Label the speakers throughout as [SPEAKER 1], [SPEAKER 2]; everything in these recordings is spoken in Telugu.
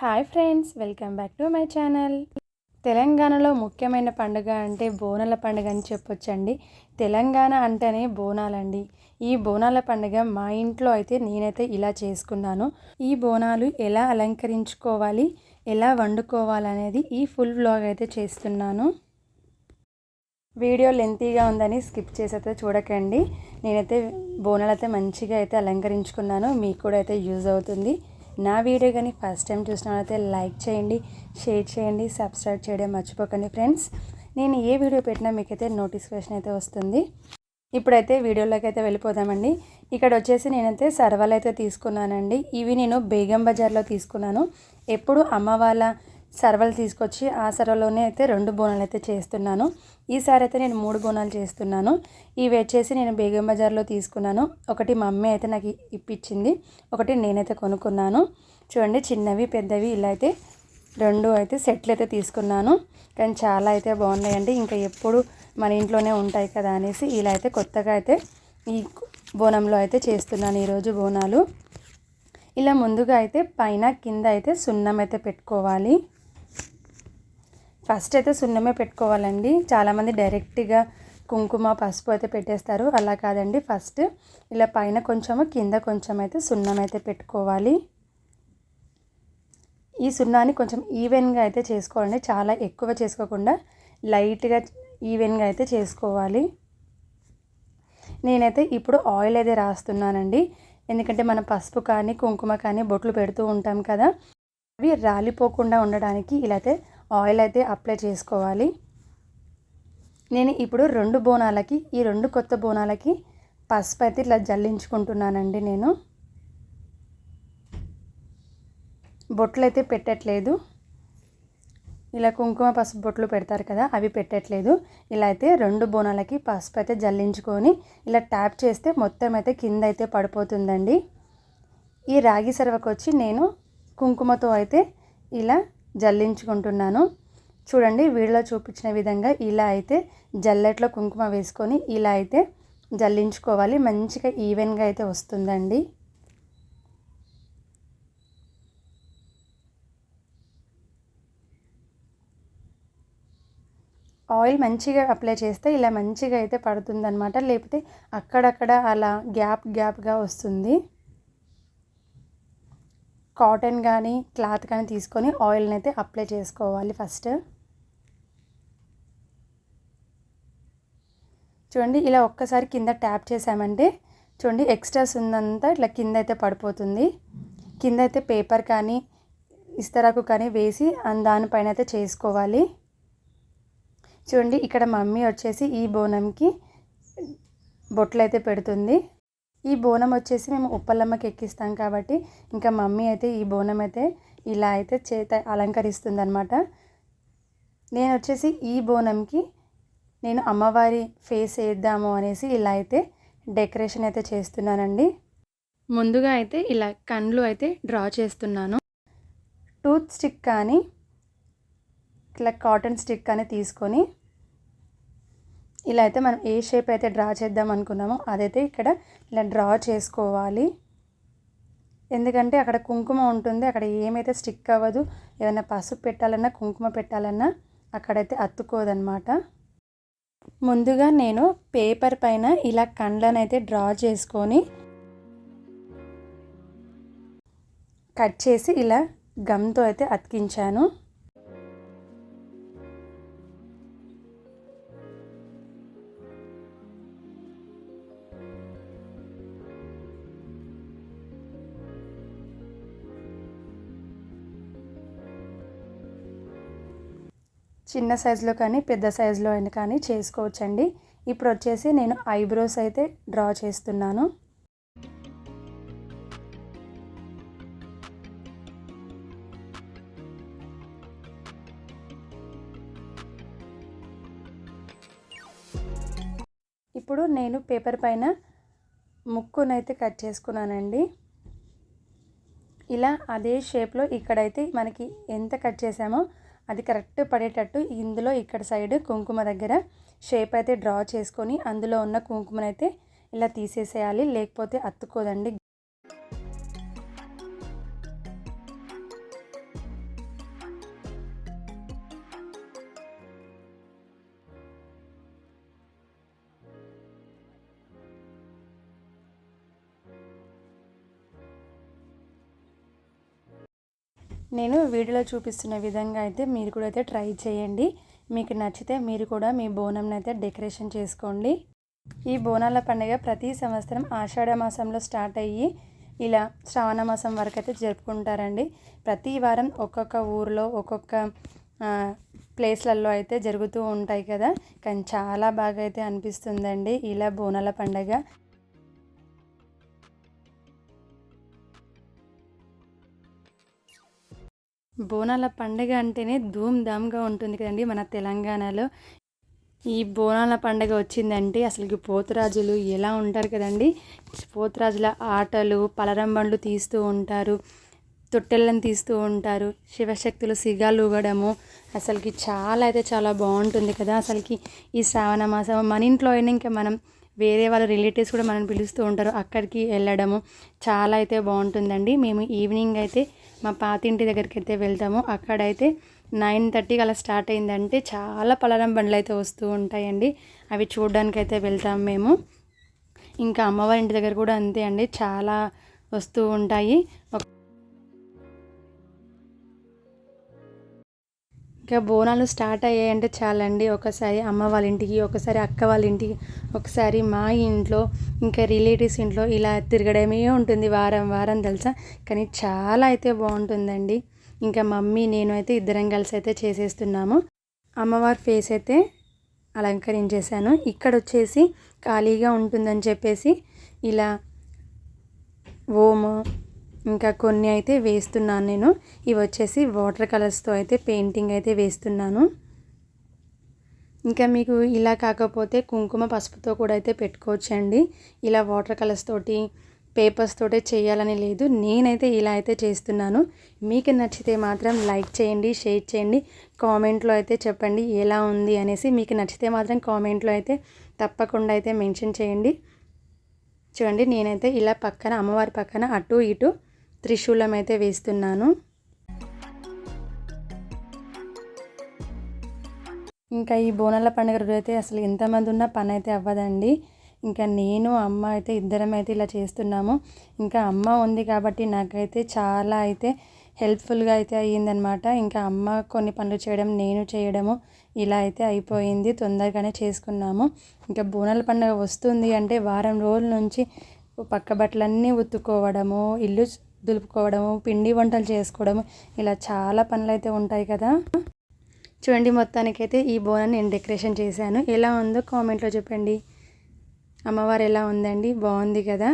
[SPEAKER 1] Hi friends welcome back to my channel. తెలంగాణలో ముఖ్యమైన పండుగ అంటే బోనాల పండుగ అని చెప్పొచ్చండి. తెలంగాణ అంటేనే బోనాలండి. ఈ బోనాల పండుగ మా ఇంట్లో అయితే నేనైతే ఇలా చేసుకున్నాను. ఈ బోనాలు ఎలా అలంకరించుకోవాలి ఎలా వండుకోవాలనేది ఈ ఫుల్ వ్లాగ్ అయితే చేస్తున్నాను. వీడియో లెంతీగా ఉందని స్కిప్ చేసి అయితే చూడకండి. నేనైతే బోనాలు అయితే మంచిగా అయితే అలంకరించుకున్నాను. మీకు కూడా అయితే యూజ్ అవుతుంది. నా వీడియో కానీ ఫస్ట్ టైం చూసినట్లయితే లైక్ చేయండి షేర్ చేయండి సబ్స్క్రైబ్ చేయడం మర్చిపోకండి ఫ్రెండ్స్. నేను ఏ వీడియో పెట్టినా మీకైతే నోటిఫికేషన్ అయితే వస్తుంది. ఇప్పుడైతే వీడియోలోకి అయితే వెళ్ళిపోదామండి. ఇక్కడ వచ్చేసి నేనైతే సర్వాలు అయితే తీసుకున్నానండి. ఇవి నేను బేగం బజార్లో తీసుకున్నాను. ఎప్పుడు అమ్మ వాళ్ళ సర్వలు తీసుకొచ్చి ఆ సర్వలోనే అయితే రెండు బోనాలు అయితే చేస్తున్నాను. ఈసారి అయితే నేను మూడు బోనాలు చేస్తున్నాను. ఇవి వచ్చేసి నేను బేగం బజార్లో తీసుకున్నాను. ఒకటి మా అమ్మ అయితే నాకు ఇప్పించింది. ఒకటి నేనైతే కొనుక్కున్నాను. చూడండి చిన్నవి పెద్దవి ఇలా అయితే రెండు అయితే సెట్లు అయితే తీసుకున్నాను. కానీ చాలా అయితే బాగున్నాయండి. ఇంకా ఎప్పుడు మన ఇంట్లోనే ఉంటాయి కదా అనేసి ఇలా అయితే కొత్తగా అయితే ఈ బోనంలో అయితే చేస్తున్నాను ఈరోజు బోనాలు. ఇలా ముందుగా అయితే పైన కింద అయితే సున్నం అయితే పెట్టుకోవాలి. ఫస్ట్ అయితే సున్నమే పెట్టుకోవాలండి. చాలామంది డైరెక్ట్గా కుంకుమ పసుపు అయితే పెట్టేస్తారు. అలా కాదండి. ఫస్ట్ ఇలా పైన కొంచెము కింద కొంచెం అయితే సున్నం అయితే పెట్టుకోవాలి. ఈ సున్నాన్ని కొంచెం ఈవెన్గా అయితే చేసుకోవాలండి. చాలా ఎక్కువ చేసుకోకుండా లైట్గా ఈవెన్గా అయితే చేసుకోవాలి. నేనైతే ఇప్పుడు ఆయిల్ అయితే రాస్తున్నానండి. ఎందుకంటే మనం పసుపు కానీ కుంకుమ కానీ బొట్లు పెడుతూ ఉంటాం కదా అవి రాలిపోకుండా ఉండడానికి ఇలా అయితే ఆయిల్ అయితే అప్లై చేసుకోవాలి. నేను ఇప్పుడు రెండు బోనాలకి ఈ రెండు కొత్త బోనాలకి పసుపు అయితే ఇట్లా జల్లించుకుంటున్నానండి నేను. బొట్లు అయితే పెట్టట్లేదు. ఇలా కుంకుమ పసుపు బొట్లు పెడతారు కదా అవి పెట్టట్లేదు. ఇలా అయితే రెండు బోనాలకి పసుపు అయితే జల్లించుకొని ఇలా ట్యాప్ చేస్తే మొత్తం అయితే కింద అయితే పడిపోతుందండి. ఈ రాగి సర్వకు వచ్చి నేను కుంకుమతో అయితే ఇలా జల్లించుకుంటున్నాను. చూడండి వీడియోలో చూపించిన విధంగా ఇలా అయితే జల్లెట్లో కుంకుమ వేసుకొని ఇలా అయితే జల్లించుకోవాలి. మంచిగా ఈవెన్గా అయితే వస్తుందండి. ఆయిల్ మంచిగా అప్లై చేస్తే ఇలా మంచిగా అయితే పడుతుందన్నమాట. లేకపోతే అక్కడక్కడ అలా గ్యాప్ గ్యాప్గా వస్తుంది. కాటన్ కానీ క్లాత్ కానీ తీసుకొని ఆయిల్ని అయితే అప్లై చేసుకోవాలి ఫస్ట్. చూడండి ఇలా ఒక్కసారి కింద ట్యాప్ చేసామంటే చూడండి ఎక్స్ట్రాస్ ఉందంతా ఇట్లా కింద అయితే పడిపోతుంది. కింద అయితే పేపర్ కానీ ఇస్తరాకు కానీ వేసి దానిపైన అయితే చేసుకోవాలి. చూడండి ఇక్కడ మమ్మీ వచ్చేసి ఈ బోనంకి బొట్లు అయితే పెడుతుంది. ఈ బోనం వచ్చేసి మేము ఉప్పలమ్మకి ఎక్కిస్తాం కాబట్టి ఇంకా మమ్మీ అయితే ఈ బోనం అయితే ఇలా అయితే చేత అలంకరిస్తుంది అనమాట నేను వచ్చేసి ఈ బోనంకి నేను అమ్మవారి ఫేస్ వేద్దాము అనేసి ఇలా అయితే డెకరేషన్ అయితే చేస్తున్నానండి. ముందుగా అయితే ఇలా కండ్లు అయితే డ్రా చేస్తున్నాను. టూత్ స్టిక్ కానీ ఇట్లా కాటన్ స్టిక్ కానీ తీసుకొని ఇలా అయితే మనం ఏ షేప్ అయితే డ్రా చేద్దాం అనుకున్నామో అదైతే ఇక్కడ ఇలా డ్రా చేసుకోవాలి. ఎందుకంటే అక్కడ కుంకుమ ఉంటుంది అక్కడ ఏమైతే స్టిక్ అవ్వదు ఏమైనా పసుపు పెట్టాలన్నా కుంకుమ పెట్టాలన్నా అక్కడైతే అత్తుకోదనమాట ముందుగా నేను పేపర్ పైన ఇలా కండ్లను అయితే డ్రా చేసుకొని కట్ చేసి ఇలా గమ్తో అయితే అతికించాను. చిన్న సైజులో కానీ పెద్ద సైజులో అయినా కానీ చేసుకోవచ్చండి. ఇప్పుడు వచ్చేసి నేను ఐబ్రోస్ అయితే డ్రా చేస్తున్నాను. ఇప్పుడు నేను పేపర్ పైన ముక్కునైతే కట్ చేసుకున్నానండి. ఇలా అదే షేప్లో ఇక్కడైతే మనకి ఎంత కట్ చేసామో అది కరెక్ట్ పడేటట్టు ఇందులో ఇక్కడ సైడ్ కుంకుమ దగ్గర షేప్ అయితే డ్రా చేసుకొని అందులో ఉన్న కుంకుమనైతే ఇలా తీసేసేయాలి లేకపోతే అత్తుకోదండి నేను వీడియోలో చూపిస్తున్న విధంగా అయితే మీరు కూడా అయితే ట్రై చేయండి. మీకు నచ్చితే మీరు కూడా మీ బోనంని అయితే డెకరేషన్ చేసుకోండి. ఈ బోనాల పండుగ ప్రతి సంవత్సరం ఆషాఢ మాసంలో స్టార్ట్ అయ్యి ఇలా శ్రావణ మాసం వరకు అయితే జరుపుకుంటారండి. ప్రతి వారం ఒక్కొక్క ఊర్లో ఒక్కొక్క ప్లేస్లలో అయితే జరుగుతూ ఉంటాయి కదా. కానీ చాలా బాగా అయితే అనిపిస్తుందండి ఇలా బోనాల పండగ. బోనాల పండుగ అంటేనే ధూమ్ ధామ్గా ఉంటుంది కదండి మన తెలంగాణలో. ఈ బోనాల పండుగ వచ్చిందంటే అసలుకి పోతురాజులు ఎలా ఉంటారు కదండి? పోతురాజుల ఆటలు పలరం బండ్లు తీస్తూ ఉంటారు తొట్టెళ్ళని తీస్తూ ఉంటారు శివశక్తులు సిగాలు ఊగడము. అసలుకి చాలా అయితే చాలా బాగుంటుంది కదా. అసలుకి ఈ శ్రావణ మాసం మన ఇంట్లో అయినా ఇంకా మనం వేరే వాళ్ళ రిలేటివ్స్ కూడా మనం పిలుస్తూ ఉంటారు అక్కడికి వెళ్ళడము. చాలా అయితే బాగుంటుందండి. మేము ఈవినింగ్ అయితే మా పాతింటి దగ్గరికి అయితే వెళ్తాము. అక్కడైతే నైన్ థర్టీకి అలా స్టార్ట్ అయిందంటే చాలా పలారం బండ్లు అయితే వస్తూ ఉంటాయండి. అవి చూడడానికైతే వెళ్తాము వెళ్తాం మేము. ఇంకా అమ్మవారి ఇంటి దగ్గర కూడా అంతే అండి. చాలా వస్తూ ఉంటాయి. ఒక ఇంకా బోనాలు స్టార్ట్ అయ్యాయంటే చాలండి. ఒకసారి అమ్మ వాళ్ళ ఇంటికి ఒకసారి అక్క వాళ్ళ ఇంటికి ఒకసారి మా ఇంట్లో ఇంకా రిలేటివ్స్ ఇంట్లో ఇలా తిరగడమే ఉంటుంది వారం వారం తెలుసా? కానీ చాలా అయితే బాగుంటుందండి. ఇంకా మమ్మీ నేను అయితే ఇద్దరం కలిసి అయితే చేసేస్తున్నాము. అమ్మవారి ఫేస్ అయితే అలంకరించేశాను. ఇక్కడ వచ్చేసి ఖాళీగా ఉంటుందని చెప్పేసి ఇలా ఓము ఇంకా కొన్ని అయితే వేస్తున్నాను నేను. ఇవి వచ్చేసి వాటర్ కలర్స్తో అయితే పెయింటింగ్ అయితే వేస్తున్నాను. ఇంకా మీకు ఇలా కాకపోతే కుంకుమ పసుపుతో కూడా అయితే పెట్టుకోవచ్చండి. ఇలా వాటర్ కలర్స్ తోటి పేపర్స్ తోటే చేయాలని లేదు. నేనైతే ఇలా అయితే చేస్తున్నాను. మీకు నచ్చితే మాత్రం లైక్ చేయండి షేర్ చేయండి కామెంట్లో అయితే చెప్పండి ఎలా ఉంది అనేసి. మీకు నచ్చితే మాత్రం కామెంట్లో అయితే తప్పకుండా అయితే మెన్షన్ చేయండి. చూడండి నేనైతే ఇలా పక్కన అమ్మవారి పక్కన అటు ఇటు త్రిశూలం అయితే వేస్తున్నాను. ఇంకా ఈ బోనాల పండుగ రోజు అయితే అసలు ఎంతమంది ఉన్నా పని అయితే అవ్వదండి. ఇంకా నేను అమ్మ అయితే ఇద్దరం అయితే ఇలా చేస్తున్నాము. ఇంకా అమ్మ ఉంది కాబట్టి నాకైతే చాలా అయితే హెల్ప్ఫుల్గా అయితే అయ్యిందనమాట ఇంకా అమ్మ కొన్ని పనులు చేయడం నేను చేయడము ఇలా అయితే అయిపోయింది. తొందరగానే చేసుకున్నాము. ఇంకా బోనాల పండుగ వస్తుంది అంటే వారం రోజుల నుంచి పక్క బట్టలన్నీ ఉత్తుకోవడము ఇల్లు దులుపుకోవడము పిండి వంటలు చేసుకోవడము ఇలా చాలా పనులు అయితే ఉంటాయి కదా. చూడండి మొత్తానికైతే ఈ బోనాన్ని నేను డెకరేషన్ చేశాను. ఎలా ఉందో కామెంట్లో చెప్పండి. అమ్మవారు ఎలా ఉందండి? బాగుంది కదా.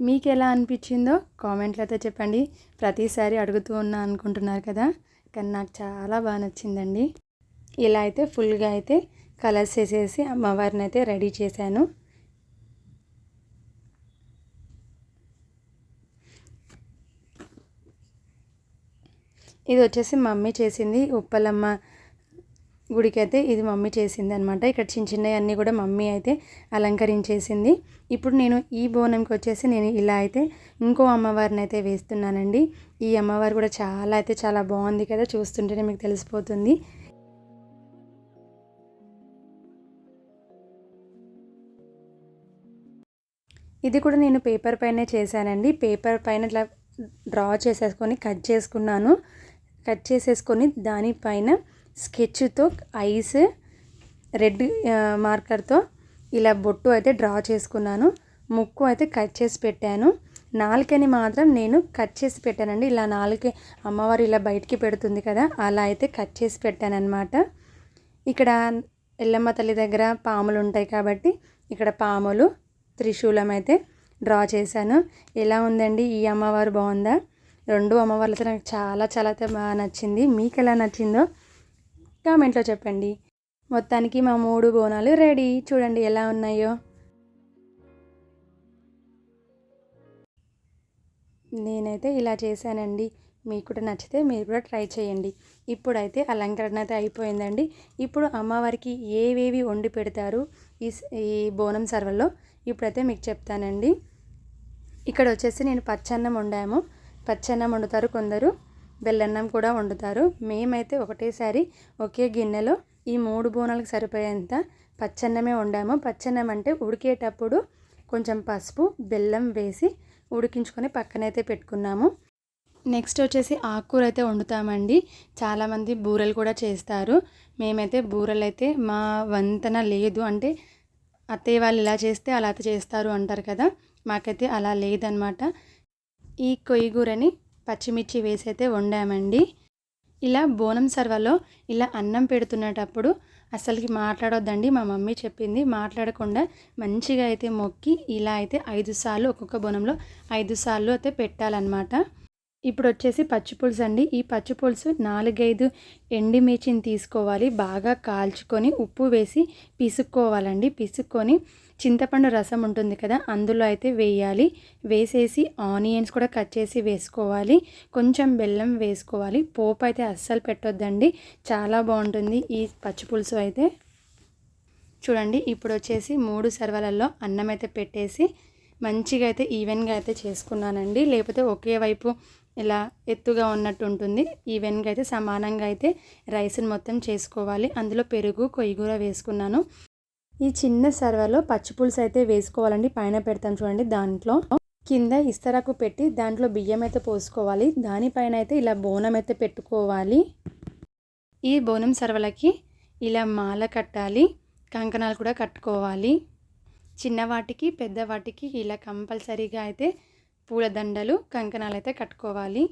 [SPEAKER 1] మీకు ఎలా అనిపించిందో కామెంట్లో అయితే చెప్పండి. ప్రతిసారి అడుగుతూ ఉన్నా అనుకుంటున్నారు కదా కానీ నాకు చాలా బాగా నచ్చిందండి. ఇలా అయితే ఫుల్గా అయితే కలర్స్ వేసేసి అమ్మవారిని అయితే రెడీ చేశాను. ఇది వచ్చేసి మమ్మీ చేసింది ఉప్పలమ్మ గుడికి అయితే ఇది మమ్మీ చేసింది అనమాట ఇక్కడ చిన్న చిన్నవి అన్నీ కూడా మమ్మీ అయితే అలంకరించేసింది. ఇప్పుడు నేను ఈ బోనంకి వచ్చేసి నేను ఇలా అయితే ఇంకో అమ్మవారిని అయితే వేస్తున్నానండి. ఈ అమ్మవారు కూడా చాలా అయితే చాలా బాగుంది కదా చూస్తుంటేనే మీకు తెలిసిపోతుంది. ఇది కూడా నేను పేపర్ పైనే చేశానండి. పేపర్ పైన ఇట్లా డ్రా చేసేసుకొని కట్ చేసుకున్నాను. కట్ చేసేసుకొని దానిపైన స్కెచ్తో ఐస్ రెడ్ మార్కర్తో ఇలా బొట్టు అయితే డ్రా చేసుకున్నాను. ముక్కు అయితే కట్ చేసి పెట్టాను. నాలుకని మాత్రం నేను కట్ చేసి పెట్టానండి. ఇలా నాలుక అమ్మవారు ఇలా బయటికి పెడుతుంది కదా అలా అయితే కట్ చేసి పెట్టాను ఇక్కడ ఎల్లమ్మ తల్లి దగ్గర పాములు ఉంటాయి కాబట్టి ఇక్కడ పాములు త్రిశూలం అయితే డ్రా చేశాను. ఎలా ఉందండి? ఈ అమ్మవారు బాగుందా? రెండు అమ్మవార్లతో నాకు చాలా చాలా అయితే బాగా నచ్చింది. మీకు ఎలా నచ్చిందో కామెంట్లో చెప్పండి. మొత్తానికి మా మూడు బోనాలు రెడీ. చూడండి ఎలా ఉన్నాయో. నేనైతే ఇలా చేశానండి. మీకు కూడా నచ్చితే మీరు కూడా ట్రై చేయండి. ఇప్పుడైతే అలంకరణ అయితే అయిపోయిందండి. ఇప్పుడు అమ్మవారికి ఏవేవి వండి పెడతారు ఈ ఈ బోనం సర్వల్లో? ఇప్పుడైతే మీకు చెప్తానండి. ఇక్కడ వచ్చేసి నేను పచ్చన్నం వండాము. పచ్చన్నం వండుతారు కొందరు బెల్లన్నం కూడా వండుతారు. మేమైతే ఒకటేసారి ఒకే గిన్నెలో ఈ మూడు బోనాలకు సరిపోయేంత పచ్చన్నమే వండాము. పచ్చన్నం అంటే ఉడికేటప్పుడు కొంచెం పసుపు బెల్లం వేసి ఉడికించుకొని పక్కనైతే పెట్టుకున్నాము. నెక్స్ట్ వచ్చేసి ఆకుకూర అయితే వండుతామండి. చాలామంది బూరెలు కూడా చేస్తారు. మేమైతే బూరెలు అయితే మా వంతన లేదు అంటే అత్తయ్య వాళ్ళు ఇలా చేస్తే అలా అయితే చేస్తారు అంటారు కదా. మాకైతే అలా లేదనమాట. ఈ కొయ్యగూరని పచ్చిమిర్చి వేసి అయితే వండామండి. ఇలా బోనం సర్వలో ఇలా అన్నం పెడుతున్నటప్పుడు అసలుకి మాట్లాడొద్దండి. మా మమ్మీ చెప్పింది మాట్లాడకుండా మంచిగా అయితే మొక్కి ఇలా అయితే ఐదు సార్లు ఒక్కొక్క బోనంలో ఐదు సార్లు అయితే పెట్టాలన్నమాట. ఇప్పుడు వచ్చేసి పచ్చి పులుసు అండి. ఈ పచ్చి పులుసు నాలుగైదు ఎండిమిర్చిని తీసుకోవాలి. బాగా కాల్చుకొని ఉప్పు వేసి పిసుక్కోవాలండి. పిసుక్కొని చింతపండు రసం ఉంటుంది కదా అందులో అయితే వేయాలి. వేసేసి ఆనియన్స్ కూడా కట్ చేసి వేసుకోవాలి. కొంచెం బెల్లం వేసుకోవాలి. పోపు అయితే అస్సలు పెట్టొద్దండి. చాలా బాగుంటుంది ఈ పచ్చి పులుసు అయితే. చూడండి ఇప్పుడు వచ్చేసి మూడు సర్వలలో అన్నం అయితే పెట్టేసి మంచిగా అయితే ఈవెన్గా అయితే చేసుకున్నానండి. లేకపోతే ఒకే వైపు ఇలా ఎత్తుగా ఉన్నట్టు ఉంటుంది. ఈవెన్గా అయితే సమానంగా అయితే రైస్ని మొత్తం చేసుకోవాలి. అందులో పెరుగు కొయ్యగూర వేసుకున్నాను. ఈ చిన్న సర్వలో పచ్చిపులుసు అయితే వేసుకోవాలండి. పైన పెడతాను చూడండి దాంట్లో. కింద ఇస్తరాకు పెట్టి దాంట్లో బియ్యం అయితే పోసుకోవాలి. దానిపైన అయితే ఇలా బోనం అయితే పెట్టుకోవాలి. ఈ బోనం సర్వలకి ఇలా మాల కట్టాలి. కంకణాలు కూడా కట్టుకోవాలి. చిన్నవాటికి పెద్దవాటికి ఇలా కంపల్సరీగా అయితే పూలదండలు కంకణాలు అయితే కట్టుకోవాలి.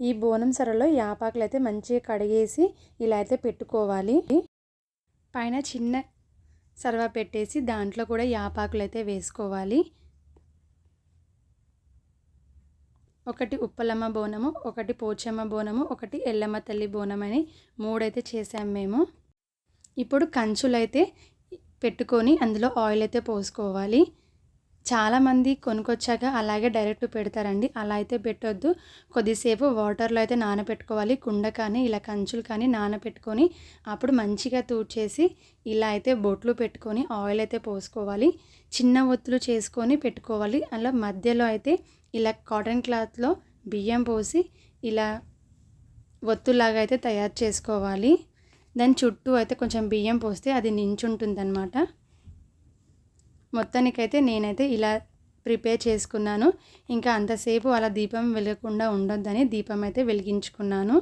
[SPEAKER 1] ఈ బోనం సరలో యాపాకులు అయితే మంచిగా కడిగేసి ఇలా అయితే పెట్టుకోవాలి. పైన చిన్న సర్వ పెట్టేసి దాంట్లో కూడా యాపాకులు అయితే వేసుకోవాలి. ఒకటి ఉప్పలమ్మ బోనము ఒకటి పోచమ్మ బోనము ఒకటి ఎల్లమ్మ తల్లి బోనం అని మూడైతే చేసాం మేము. ఇప్పుడు కంచులైతే పెట్టుకొని అందులో ఆయిల్ అయితే పోసుకోవాలి. చాలామంది కొనుక్కొచ్చాక అలాగే డైరెక్ట్ పెడతారండి. అలా అయితే పెట్టొద్దు. కొద్దిసేపు వాటర్లో అయితే నానబెట్టుకోవాలి కుండ కానీ ఇలా కంచులు కానీ నానబెట్టుకొని అప్పుడు మంచిగా తూడ్చేసి ఇలా అయితే బొట్లు పెట్టుకొని ఆయిల్ అయితే పోసుకోవాలి. చిన్న ఒత్తులు చేసుకొని పెట్టుకోవాలి. అలా మధ్యలో అయితే ఇలా కాటన్ క్లాత్లో బియ్యం పోసి ఇలా ఒత్తులాగా అయితే తయారు చేసుకోవాలి. దాని చుట్టూ అయితే కొంచెం బియ్యం పోస్తే అది నించుంటుంది అనమాట మొత్తానికైతే నేనైతే ఇలా ప్రిపేర్ చేసుకున్నాను. ఇంకా అంతసేపు అలా దీపం వెలగకుండా ఉండొద్దని దీపం అయితే వెలిగించుకున్నాను.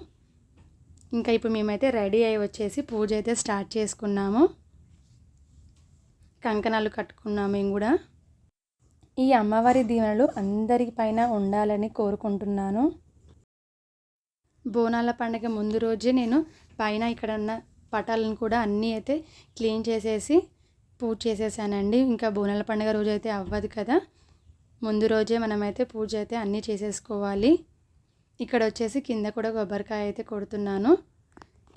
[SPEAKER 1] ఇంకా ఇప్పుడు మేమైతే రెడీ అయి వచ్చేసి పూజ అయితే స్టార్ట్ చేసుకున్నాము. కంకణాలు కట్టుకున్నాము మేము కూడా. ఈ అమ్మవారి దీవెనలు అందరి పైన ఉండాలని కోరుకుంటున్నాను. బోనాల పండగ ముందు రోజే నేను పైన ఇక్కడ ఉన్న పటాలను కూడా అన్నీ అయితే క్లీన్ చేసేసి పూజ చేసేసానండి. ఇంకా బోనాల పండుగ రోజు అయితే అవ్వదు కదా. ముందు రోజే మనమైతే పూజ అయితే అన్నీ చేసేసుకోవాలి. ఇక్కడ వచ్చేసి కింద కూడా కొబ్బరికాయ అయితే కొడుతున్నాను.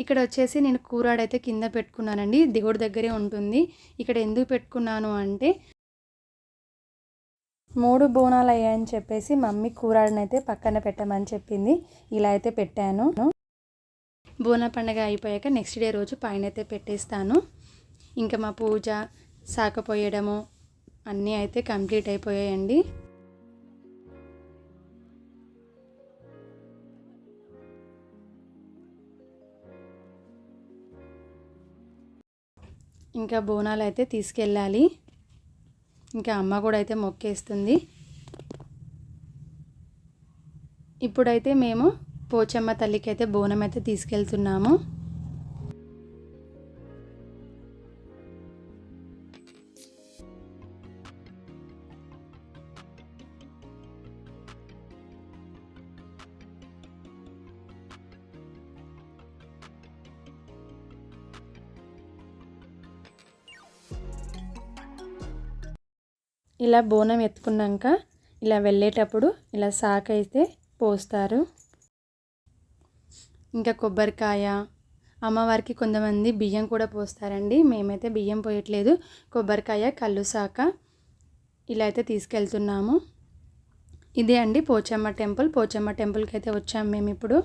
[SPEAKER 1] ఇక్కడ వచ్చేసి నేను కూరాడైతే కింద పెట్టుకున్నానండి. దిగుడు దగ్గరే ఉంటుంది. ఇక్కడ ఎందుకు పెట్టుకున్నాను అంటే మూడు బోనాలు అయ్యాయని చెప్పేసి మమ్మీ కూరాడనైతే పక్కన పెట్టమని చెప్పింది. ఇలా అయితే పెట్టాను. బోనా పండుగ అయిపోయాక నెక్స్ట్ డే రోజు పైన అయితే పెట్టేస్తాను. ఇంకా మా పూజ సాకపోయడము అన్నీ అయితే కంప్లీట్ అయిపోయాయండి. ఇంకా బోనాలు అయితే తీసుకెళ్ళాలి. ఇంకా అమ్మ కూడా అయితే మొక్కేస్తుంది. ఇప్పుడైతే మేము పోచమ్మ తల్లికి అయితే బోనం అయితే తీసుకెళ్తున్నాము. ఇలా బోనం ఎత్తుకున్నాక ఇలా వెళ్ళేటప్పుడు ఇలా సాక అయితే పోస్తారు. ఇంకా కొబ్బరికాయ అమ్మవారికి కొంతమంది బియ్యం కూడా పోస్తారండి. మేమైతే బియ్యం పోయట్లేదు. కొబ్బరికాయ కళ్ళు సాక ఇలా అయితే తీసుకెళ్తున్నాము. ఇదే అండి పోచమ్మ టెంపుల్. పోచమ్మ టెంపుల్కి అయితే వచ్చాము మేము ఇప్పుడు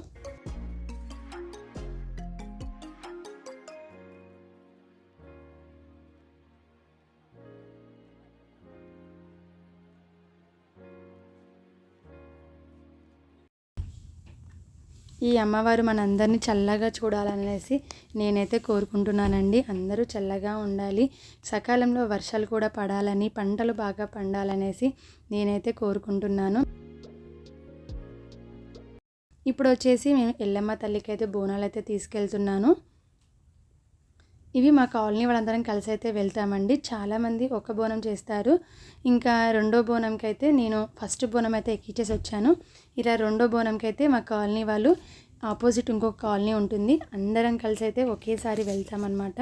[SPEAKER 1] ఈ అమ్మవారు మనందరినీ చల్లగా చూడాలనేసి నేనైతే కోరుకుంటున్నానండి. అందరూ చల్లగా ఉండాలి. సకాలంలో వర్షాలు కూడా పడాలని పంటలు బాగా పండాలనేసి నేనైతే కోరుకుంటున్నాను. ఇప్పుడు వచ్చేసి మేము ఎల్లమ్మ తల్లికి అయితే బోనాలు అయితే తీసుకెళ్తున్నాను. ఇవి మా కాలనీ వాళ్ళందరం కలిసి అయితే వెళ్తామండి. చాలామంది ఒక బోనం చేస్తారు. ఇంకా రెండో బోనంకి అయితే నేను ఫస్ట్ బోనం అయితే ఎక్కించేసి వచ్చాను ఇలా రెండో బోనంకి అయితే మా కాలనీ వాళ్ళు ఆపోజిట్ ఇంకొక కాలనీ ఉంటుంది. అందరం కలిసి అయితే ఒకేసారి వెళ్తామన్నమాట.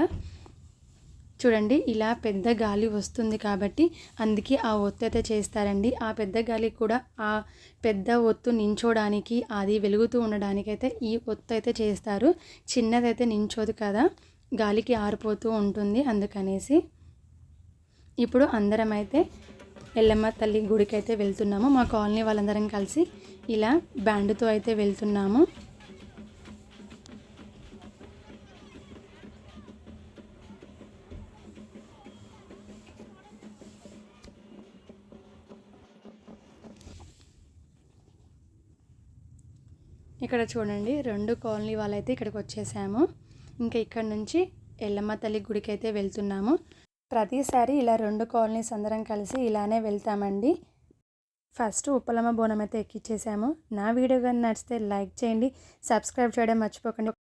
[SPEAKER 1] చూడండి ఇలా పెద్ద గాలి వస్తుంది కాబట్టి అందుకే ఆ ఒత్తు అయితే చేస్తారండి. ఆ పెద్ద గాలి కూడా ఆ పెద్ద ఒత్తు నించోడానికి అది వెలుగుతూ ఉండడానికైతే ఈ ఒత్తు అయితే చేస్తారు. చిన్నదైతే నించోదు కదా. గాలికి ఆరిపోతూ ఉంటుంది అందుకనేసి ఇప్పుడు అందరం అయితే ఎల్లమ్మ తల్లి గుడికి అయితే వెళ్తున్నాము. మా కాలనీ వాళ్ళందరం కలిసి ఇలా బ్యాండ్తో అయితే వెళ్తున్నాము. ఇక్కడ చూడండి రెండు కాలనీ వాళ్ళైతే ఇక్కడికి వచ్చేసాము ఇంకా ఇక్కడ నుంచి ఎల్లమ్మ తల్లి గుడికి అయితే వెళ్తున్నాము. ప్రతిసారి ఇలా రెండు కాలనీస్ అందరం కలిసి ఇలానే వెళ్తామండి. ఫస్ట్ ఉప్పలమ్మ బోనం అయితే ఎక్కిచ్చేసాము. నా వీడియో కానీ నచ్చితే లైక్ చేయండి. సబ్స్క్రైబ్ చేయడం మర్చిపోకండి.